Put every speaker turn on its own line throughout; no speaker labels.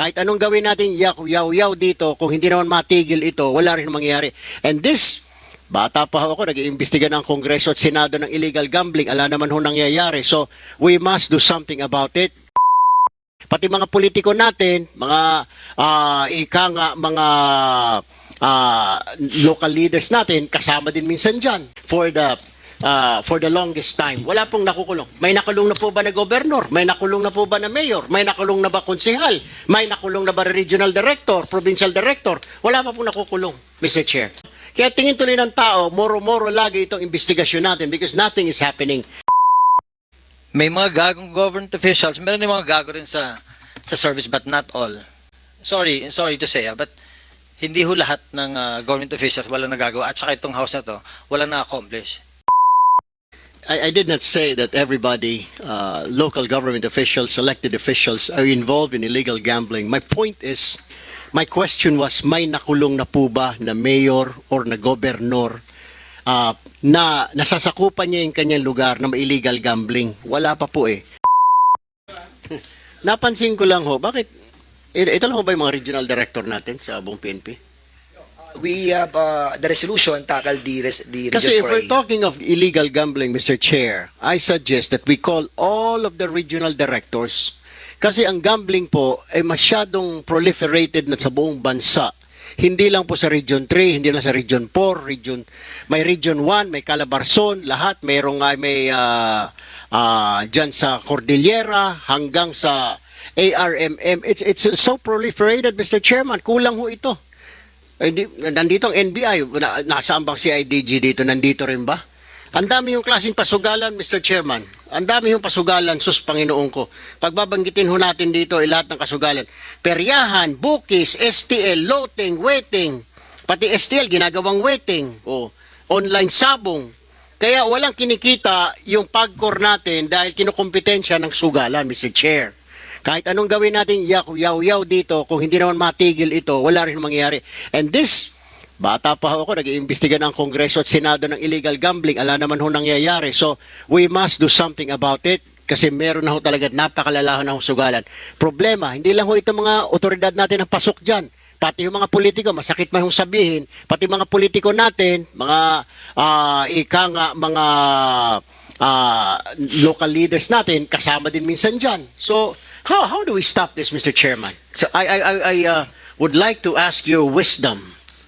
Kahit anong gawin natin, yaw-yaw dito, kung hindi naman matigil ito, wala rin mangyayari. And this, bata pa ho ako, nag-iimbestiga ng Kongreso at Senado ng illegal gambling, ala naman ho nangyayari. So, we must do something about it. Pati mga politiko natin, mga ah, ika nga, mga ah, local leaders natin, kasama din minsan dyan for the ah, for the longest time. Wala pong nakukulong. May nakulong na po ba na gobernur? May nakulong na po ba na mayor? May nakulong na ba konsehal? May nakulong na ba regional director, provincial director? Wala pa pong nakukulong, Mr. Chair. Kaya tingin tuloy ng tao, moro-moro lagi itong investigasyon natin because nothing is happening.
May mga gagong government officials, meron din mga gago rin sa sa service but not all. Sorry, sorry to say, ah, but hindi ho lahat ng ah, government officials wala nagagawa at saka itong house na to wala na-accomplish.
I, I did not say that everybody, uh, local government officials, elected officials, are involved in illegal gambling. My point is, my question was, may nakulong na po ba na mayor or na gobernur uh, na nasasakupan niya yung kanyang lugar na may illegal gambling? Wala pa po eh. Napansin ko lang ho, bakit, ito lang ho ba yung mga regional director natin sa buong PNP?
We have uh, the resolution tackle the, res- the
Kasi if we're
4A.
talking of illegal gambling, Mr. Chair, I suggest that we call all of the regional directors kasi ang gambling po ay masyadong proliferated na sa buong bansa. Hindi lang po sa Region 3, hindi lang sa Region 4, Region may Region 1, may Calabarzon, lahat mayroong nga may ah ah, dyan sa Cordillera hanggang sa ARMM. It's it's so proliferated, Mr. Chairman. Kulang ho ito. Eh, di, nandito ang NBI, na, nasaan bang CIDG dito? Nandito rin ba? Ang dami yung klaseng pasugalan, Mr. Chairman. Ang dami yung pasugalan, sus Panginoon ko. Pagbabanggitin ho natin dito ay lahat ng kasugalan. Peryahan, bukis, STL, loting, waiting. Pati STL, ginagawang waiting. O, online sabong. Kaya walang kinikita yung pagkor natin dahil kinukompetensya ng sugalan, Mr. Chair. Kahit anong gawin natin, yaw-yaw dito, kung hindi naman matigil ito, wala rin mangyayari. And this, bata pa ako, nag-iimbestiga ng Kongreso at Senado ng illegal gambling, ala naman ho nangyayari. So, we must do something about it kasi meron na ho talaga napakalalahan na ho sugalan. Problema, hindi lang ho ito mga otoridad natin ang pasok dyan. Pati yung mga politiko, masakit man sabihin, pati mga politiko natin, mga ah, ika nga, mga ah, local leaders natin, kasama din minsan dyan. So, how, how do we stop this, Mr. Chairman?
So-
I, I, I, I uh, would like to ask your wisdom.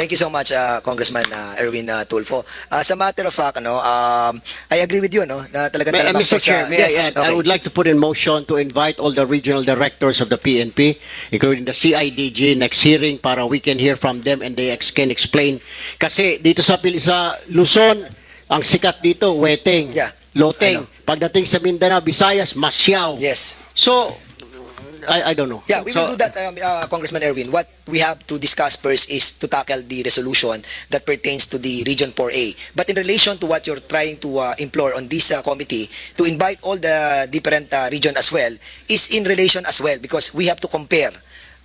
Thank you so much, uh, Congressman uh, Erwin uh, Tulfo. Uh, sa matter of fact, ano, um, I agree with you, no, na talaga
May, uh, Mr.
sa-
Chair, I
yes,
I
okay.
would like to put in motion to invite all the regional directors of the PNP, including the CIDG, next hearing para we can hear from them and they ex- can explain. Kasi dito sa, sa Luzon, ang sikat dito, weteng,
Yeah,
loteng.
I.
Pagdating sa Mindanao, Visayas, masyaw.
Yes.
So, I, I don't know.
Yeah, we
So-
will do that, um, uh, Congressman Erwin. What we have to discuss first is to tackle the resolution that pertains to the Region 4A. But in relation to what you're trying to uh, implore on this uh, committee, to invite all the different uh, region as well, is in relation as well because we have to compare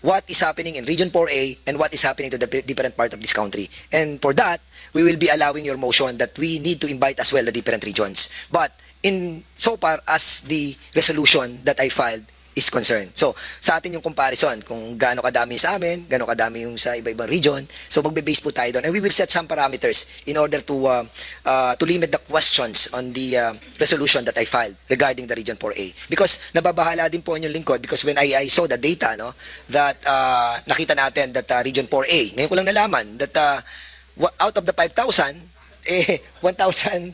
what is happening in Region 4A and what is happening to the different part of this country. And for that, we will be allowing your motion that we need to invite as well the different regions. But in so far as the resolution that I filed is concerned. So, sa atin yung comparison, kung gaano kadami sa amin, gaano kadami yung sa iba-ibang region. So, magbe-base po tayo doon. And we will set some parameters in order to uh, uh, to limit the questions on the uh, resolution that I filed regarding the Region 4A. Because nababahala din po yung lingkod because when I, I saw the data, no, that uh, nakita natin that uh, Region 4A, ngayon ko lang nalaman that uh, out of the 5,000, eh, 1,000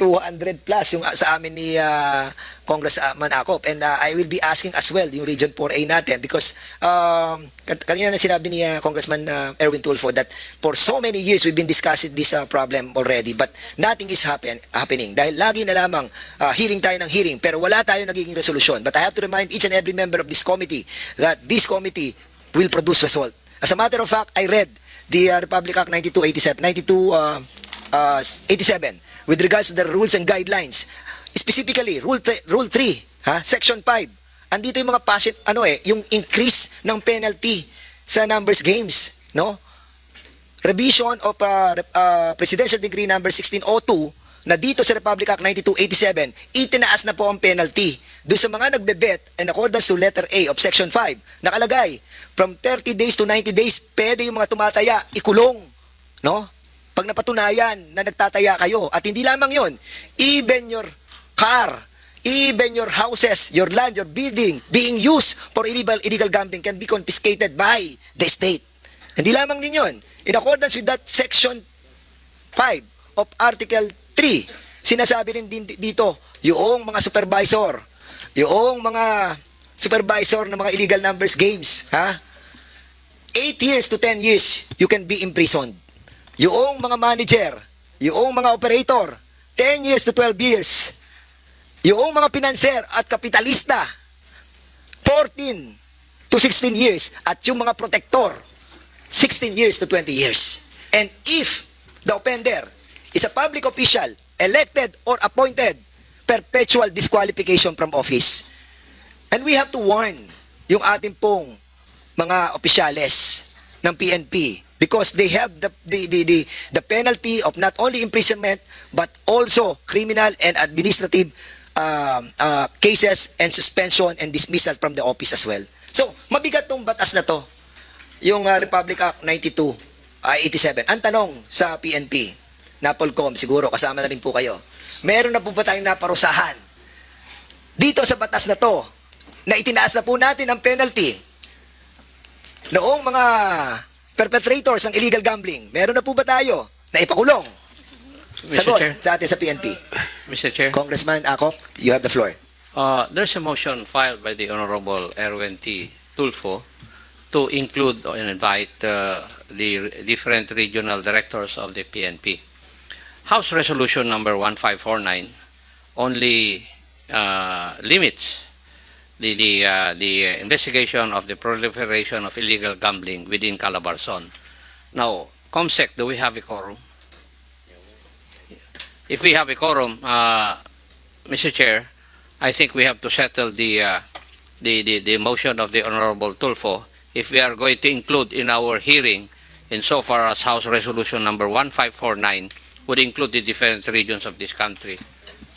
200 plus yung sa amin ni uh, Congressman Acop and uh, I will be asking as well yung Region 4A natin because um, kanina na sinabi ni uh, Congressman uh, Erwin Tulfo that for so many years we've been discussing this uh, problem already but nothing is happen, happening. Dahil lagi na lamang uh, hearing tayo ng hearing pero wala tayo nagiging resolusyon. But I have to remind each and every member of this committee that this committee will produce result. As a matter of fact I read the uh, Republic Act 9287 92 uh, uh, 87 with regards to the rules and guidelines specifically rule rule 3 ha section 5 andito yung mga passion ano eh yung increase ng penalty sa numbers games no revision of uh, uh, presidential decree number 1602 na dito sa Republic Act 9287, itinaas na po ang penalty. Doon sa mga nagbe-bet in accordance to letter A of Section 5, nakalagay, from 30 days to 90 days, pwede yung mga tumataya, ikulong. No? Pag napatunayan na nagtataya kayo, at hindi lamang yon, even your car, even your houses, your land, your building, being used for illegal, illegal gambling can be confiscated by the state. Hindi lamang din yun. In accordance with that section 5 of Article 3, sinasabi rin din dito, yung mga supervisor, yung mga supervisor ng mga illegal numbers games, ha? 8 years to 10 years, you can be imprisoned. Yung mga manager, yung mga operator, 10 years to 12 years. Yung mga pinanser at kapitalista, 14 to 16 years. At yung mga protector, 16 years to 20 years. And if the offender is a public official, elected or appointed, perpetual disqualification from office. And we have to warn yung ating pong mga opisyales ng PNP because they have the, the, the, the, the penalty of not only imprisonment but also criminal and administrative um, uh, cases and suspension and dismissal from the office as well. So, mabigat tong batas na to yung uh, Republic Act 92, uh, 87. Ang tanong sa PNP, Napolcom, siguro kasama na rin po kayo, meron na po ba tayong naparusahan dito sa batas na to na itinaas na po natin ang penalty noong mga perpetrators ng illegal gambling, meron na po ba tayo na ipakulong?
Mr.
Sagot
Chair.
sa atin sa PNP.
Mr. Chair,
Congressman Akop, you have the floor.
uh, there's a motion filed by the Honorable Erwin T. Tulfo to include and invite uh, the different regional directors of the PNP. House Resolution number 1549 only uh, limits the the, uh, the investigation of the proliferation of illegal gambling within Calabarzon. Now, COMSEC, do we have a quorum? If we have a quorum, uh, Mr. Chair, I think we have to settle the, uh, the, the, the motion of the Honorable Tulfo if we are going to include in our hearing insofar as House Resolution number 1549 would include the different regions of this country.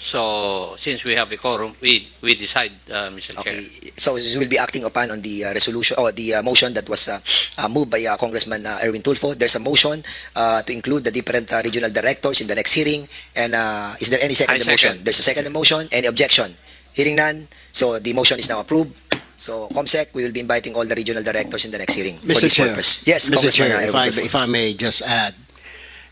So, since we have a quorum, we, we decide, uh, Mr.
Okay,
Chair.
so we will be acting upon on the uh, resolution or the uh, motion that was uh, uh, moved by uh, Congressman uh, Erwin Tulfo. There's a motion uh, to include the different uh, regional directors in the next hearing. And uh, is there any second
I
the motion?
second.
There's a second the motion. Any objection? Hearing none. So the motion is now approved. So COMSEC, we will be inviting all the regional directors in the next hearing for
Mr.
this
Chair.
purpose. Yes,
Mr.
Congressman
Chair,
uh,
if
Erwin
I,
Tulfo.
if I may just add.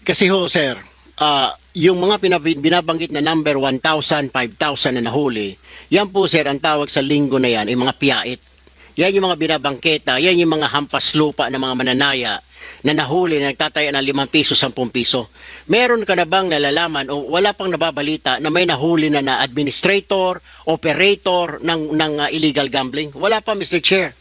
Kasi ho, sir, ah, yung mga binabanggit na number 1,000, 5,000 na nahuli, yan po, sir, ang tawag sa linggo na yan, ay mga piyait. Yan yung mga binabangketa, yan yung mga hampas lupa ng mga mananaya na nahuli na nagtataya ng 5 piso, 10 piso. Meron ka na bang nalalaman o wala pang nababalita na may nahuli na na administrator, operator ng, ng ah, illegal gambling? Wala pa, Mr. Chair.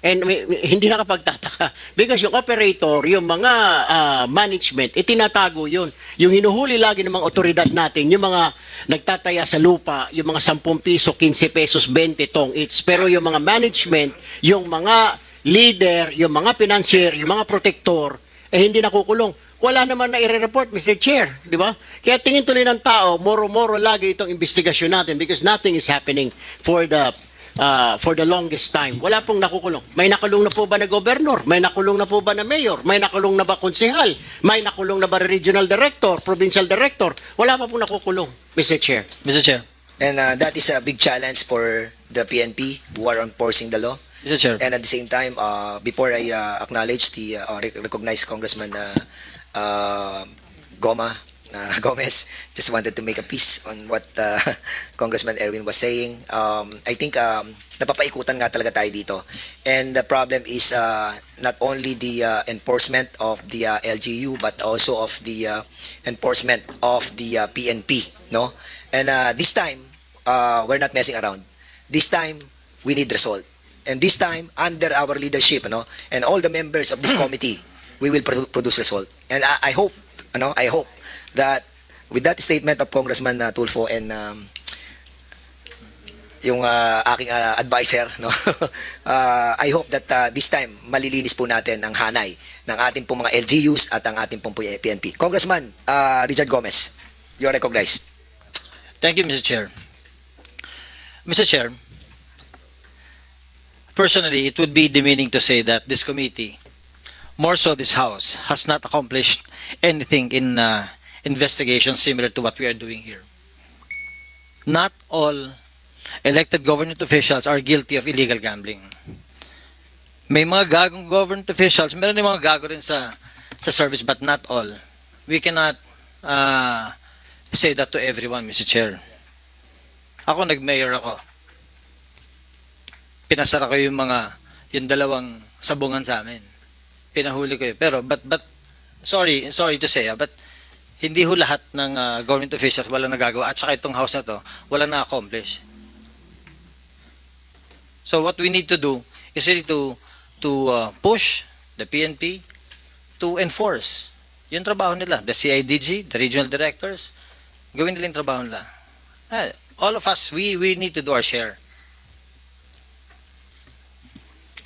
And may- may- hindi nakapagtataka. Because yung operator, yung mga ah, management, itinatago yun. Yung hinuhuli lagi ng mga otoridad natin, yung mga nagtataya sa lupa, yung mga 10 piso, 15 pesos, 20 tong each. Pero yung mga management, yung mga leader, yung mga financier, yung mga protector, eh hindi nakukulong. Wala naman na i-report, Mr. Chair, di ba? Kaya tingin tuloy ng tao, moro-moro lagi itong investigasyon natin because nothing is happening for the uh, for the longest time. Wala pong nakukulong. May nakulong na po ba na gobernador? May nakulong na po ba na mayor? May nakulong na ba konsehal? May nakulong na ba regional director, provincial director? Wala pa pong nakukulong, Mr. Chair.
Mr. Chair.
And uh, that is a big challenge for the PNP who are enforcing the law.
Mr. Chair.
And at the same time, uh, before I uh, acknowledge the uh, or rec- recognize Congressman uh, uh, Goma uh, Gomez, just wanted to make a piece on what uh, Congressman Erwin was saying. Um, I think um, napapaikutan nga talaga tayo dito. And the problem is uh, not only the uh, enforcement of the uh, LGU but also of the uh, enforcement of the uh, PNP, no? And uh, this time, uh, we're not messing around. This time, we need result. And this time, under our leadership, ano, and all the members of this committee, we will produ- produce result. And I, I hope, ano, I hope that with that statement of Congressman uh, Tulfo and um, yung uh, aking uh, advisor, no, uh, I hope that uh, this time malilinis po natin ang hanay ng ating pong mga LGUs at ang ating pong PNP. Congressman uh, Richard Gomez. You're recognized.
Thank you, Mr. Chair. Mr. Chair, personally, it would be demeaning to say that this committee, more so this House, has not accomplished anything in uh, investigation similar to what we are doing here. Not all elected government officials are guilty of illegal gambling. May mga gagong government officials, meron din mga gago rin sa, sa service, but not all. We cannot uh, say that to everyone, Mr. Chair. Ako, nag-mayor ako. Pinasara ko yung mga, yung dalawang sabungan sa amin. Pinahuli ko yun. Pero, but, but, sorry, sorry to say, ah, but, hindi ho lahat ng ah, government officials wala nagagawa. At saka itong house na to, wala na-accomplish. So, what we need to do is really to, to uh, push the PNP to enforce yung trabaho nila. The CIDG, the regional directors, gawin nila yung trabaho nila. Ah, all of us, we, we need to do our share.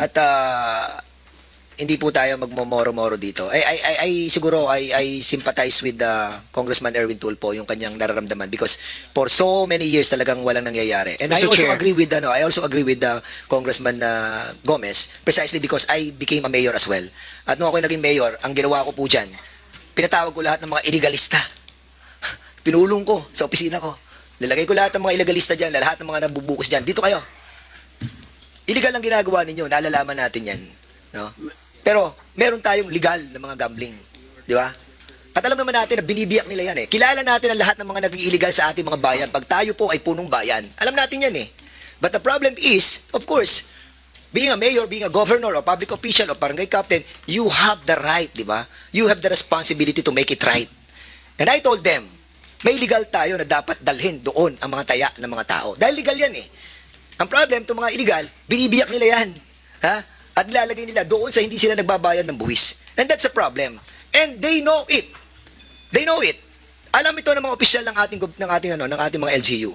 At ah, hindi po tayo magmomoro-moro dito. I, I, I, I siguro I, I sympathize with the Congressman Erwin Tulfo yung kanyang nararamdaman because for so many years talagang walang nangyayari. And I
Mr.
also
Chair.
agree with ano, I also agree with the Congressman uh, Gomez precisely because I became a mayor as well. At nung ako naging mayor, ang ginawa ko po dyan, pinatawag ko lahat ng mga illegalista. Pinulong ko sa opisina ko. Nilagay ko lahat ng mga illegalista dyan, lahat ng mga nabubukas dyan. Dito kayo. Illegal ang ginagawa ninyo, nalalaman natin yan. No? Pero, meron tayong legal na mga gambling. Di ba? At alam naman natin na binibiyak nila yan eh. Kilala natin ang lahat ng mga naging illegal sa ating mga bayan. Pag tayo po ay punong bayan. Alam natin yan eh. But the problem is, of course, being a mayor, being a governor, or public official, or barangay captain, you have the right, di ba? You have the responsibility to make it right. And I told them, may legal tayo na dapat dalhin doon ang mga taya ng mga tao. Dahil legal yan eh. Ang problem, itong mga illegal, binibiyak nila yan. Ha? At nilalagay nila doon sa hindi sila nagbabayad ng buwis. And that's a problem. And they know it. They know it. Alam ito ng mga opisyal ng ating ng ating ano, ng ating mga LGU.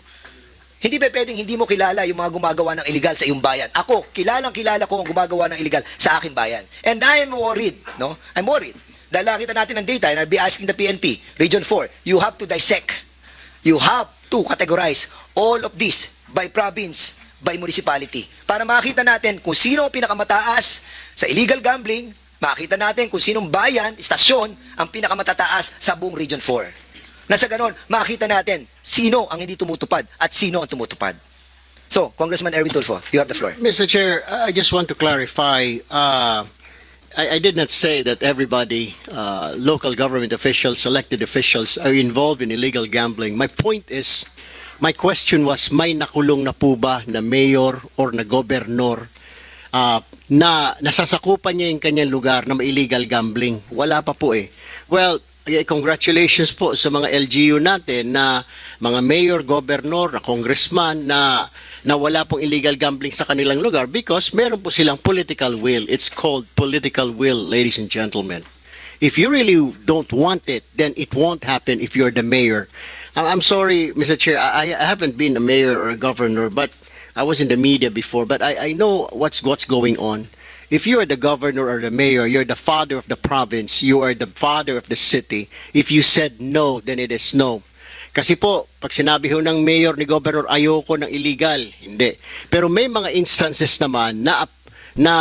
Hindi ba pwedeng hindi mo kilala yung mga gumagawa ng illegal sa iyong bayan? Ako, kilalang kilala ko ang gumagawa ng illegal sa aking bayan. And I am worried, no? I'm worried. Dahil nakita natin ang data and I'll be asking the PNP, Region 4, you have to dissect. You have to categorize all of this by province, by municipality. Para makita natin kung sino ang pinakamataas sa illegal gambling, makita natin kung sinong bayan, istasyon, ang pinakamatataas sa buong Region 4. Nasa ganon, makita natin sino ang hindi tumutupad at sino ang tumutupad. So, Congressman Erwin Tulfo, you have the floor.
Mr. Chair, I just want to clarify. Uh, I, I did not say that everybody, uh, local government officials, elected officials, are involved in illegal gambling. My point is, my question was, may nakulong na po ba na mayor or na gobernador uh, na nasasakupan niya yung kanyang lugar na illegal gambling? Wala pa po eh. Well, eh, congratulations po sa mga LGU natin na mga mayor, governor, na congressman na na wala pong illegal gambling sa kanilang lugar because meron po silang political will. It's called political will, ladies and gentlemen. If you really don't want it, then it won't happen if you're the mayor. I'm sorry, Mr. Chair, I, I haven't been a mayor or a governor, but I was in the media before, but I, I know what's what's going on. If you are the governor or the mayor, you're the father of the province, you are the father of the city. If you said no, then it is no. Kasi po, pag sinabi ho ng mayor ni governor, ayoko ng illegal. Hindi. Pero may mga instances naman na, na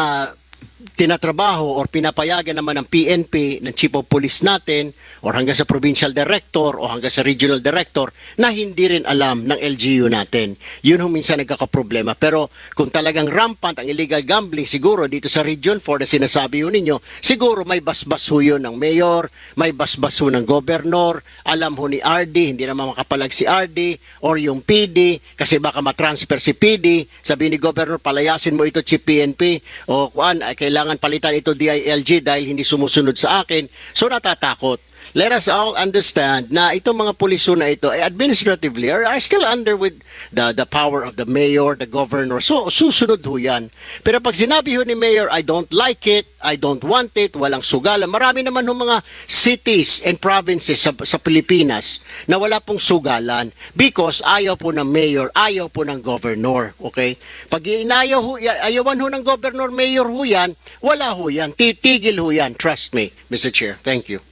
tinatrabaho or pinapayagan naman ng PNP, ng Chief of Police natin, or hanggang sa Provincial Director o hanggang sa Regional Director na hindi rin alam ng LGU natin. Yun ho minsan nagkakaproblema. Pero kung talagang rampant ang illegal gambling siguro dito sa Region 4 na sinasabi ho ninyo, siguro may basbas ho yun ng mayor, may basbas ho ng governor, alam ho ni RD, hindi naman makapalag si RD, or yung PD, kasi baka matransfer si PD, sabi ni governor, palayasin mo ito si PNP, o kuan, ay kailangan palitan ito DILG dahil hindi sumusunod sa akin. So natatakot. Let us all understand na itong mga puliso na ito ay administratively are, are still under with the the power of the mayor, the governor. So susunod ho yan. Pero pag sinabi ho ni mayor, I don't like it, I don't want it, walang sugalan. Marami naman ho mga cities and provinces sa, sa Pilipinas na wala pong sugalan because ayaw po ng mayor, ayaw po ng governor. Okay? Pag inayaw ho, ayawan ho ng governor, mayor ho yan, wala ho yan. Titigil ho yan. Trust me, Mr. Chair. Thank you.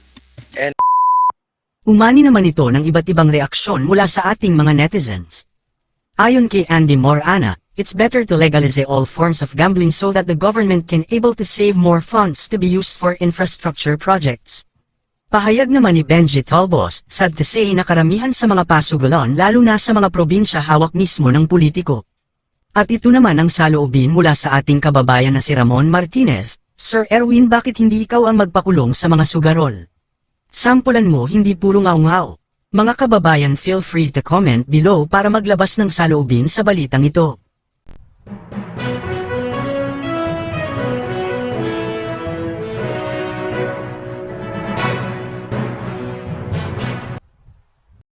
Umani naman ito ng iba't ibang reaksyon mula sa ating mga netizens. Ayon kay Andy Morana, it's better to legalize all forms of gambling so that the government can able to save more funds to be used for infrastructure projects. Pahayag naman ni Benji Talbos, sad to say na karamihan sa mga pasugalon lalo na sa mga probinsya hawak mismo ng politiko. At ito naman ang saloobin mula sa ating kababayan na si Ramon Martinez, Sir Erwin bakit hindi ikaw ang magpakulong sa mga sugarol? Sampulan mo hindi puro ngaw-ngaw. Mga kababayan feel free to comment below para maglabas ng saloobin sa balitang ito.